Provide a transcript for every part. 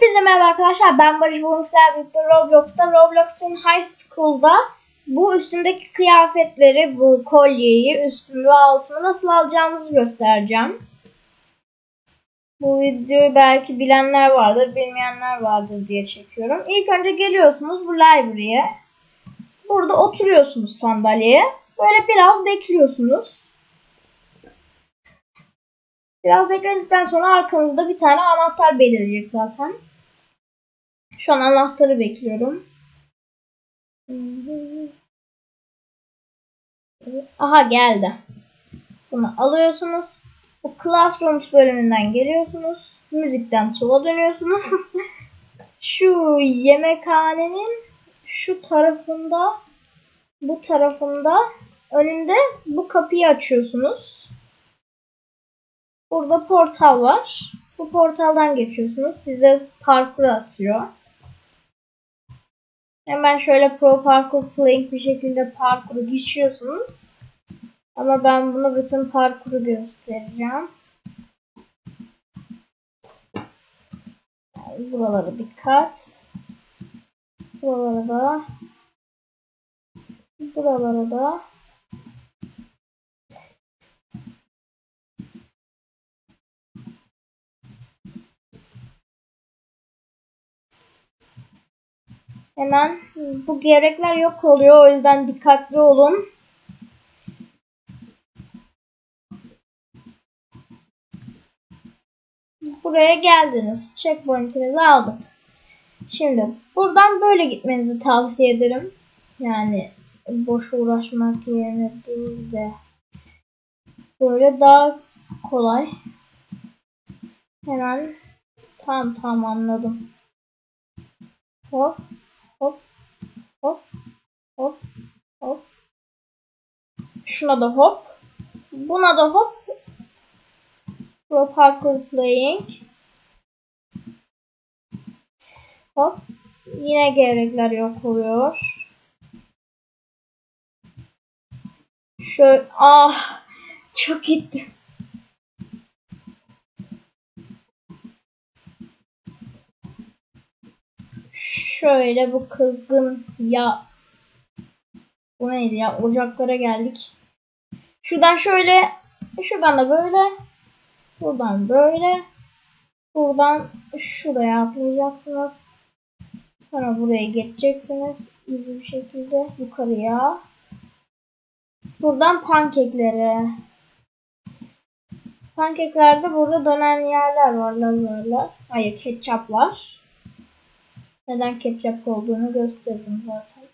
Hepinize merhaba arkadaşlar. Ben Barış Bulunksel birlikte Roblox'ta Roblox'un High School'da bu üstündeki kıyafetleri, bu kolyeyi, üstümü ve altımı nasıl alacağınızı göstereceğim. Bu videoyu belki bilenler vardır, bilmeyenler vardır diye çekiyorum. İlk önce geliyorsunuz bu library'e. Burada oturuyorsunuz sandalyeye. Böyle biraz bekliyorsunuz. Biraz bekledikten sonra arkanızda bir tane anahtar belirecek zaten. Şu an anahtarı bekliyorum. Aha geldi. Bunu alıyorsunuz. Bu Classrooms bölümünden geliyorsunuz. Müzikten sola dönüyorsunuz. şu yemekhanenin şu tarafında bu tarafında önünde bu kapıyı açıyorsunuz. Burada portal var. Bu portaldan geçiyorsunuz. Size parkur atıyor. Hemen şöyle pro parkur playing bir şekilde parkuru geçiyorsunuz. Ama ben bunu bütün parkuru göstereceğim. Yani buralara dikkat. Buralara da. Buralara da. Hemen bu gerekler yok oluyor. O yüzden dikkatli olun. Buraya geldiniz. Checkpoint'inizi aldık. Şimdi buradan böyle gitmenizi tavsiye ederim. Yani boş uğraşmak yerine değil de böyle daha kolay. Hemen tam tam anladım. Hop hop hop hop hop. Şuna da hop. Buna da hop. Pro parkour playing. Hop. Yine gerekler yok oluyor. Şöyle ah çok gitti. Şöyle bu kızgın ya bu neydi ya ocaklara geldik. Şuradan şöyle şuradan da böyle buradan böyle buradan şuraya atlayacaksınız. Sonra buraya geçeceksiniz. İyi bir şekilde yukarıya. Buradan pankeklere. Pankeklerde burada dönen yerler var lazerler. Hayır ketçaplar. Neden ketçap olduğunu gösterdim zaten.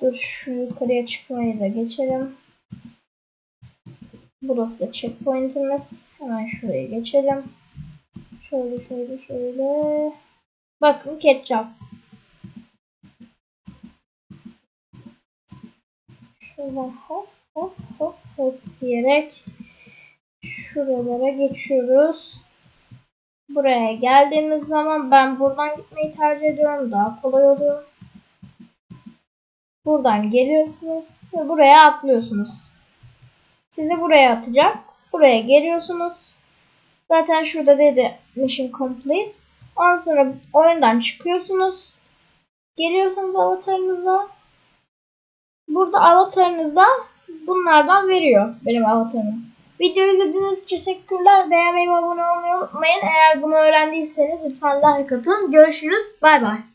Dur şu yukarıya çıkmayı da geçelim. Burası da checkpoint'imiz. Hemen şuraya geçelim. Şöyle şöyle şöyle. Bakın ketçap. Şuradan hop hop hop hop diyerek şuralara geçiyoruz. Buraya geldiğimiz zaman ben buradan gitmeyi tercih ediyorum. Daha kolay oluyor. Buradan geliyorsunuz ve buraya atlıyorsunuz. Sizi buraya atacak. Buraya geliyorsunuz. Zaten şurada dedi mission complete. Ondan sonra oyundan çıkıyorsunuz. Geliyorsunuz avatarınıza. Burada avatarınıza bunlardan veriyor benim avatarım. Videoyu izlediğiniz için teşekkürler. Beğenmeyi ve abone olmayı unutmayın. Eğer bunu öğrendiyseniz lütfen like atın. Görüşürüz. Bay bay.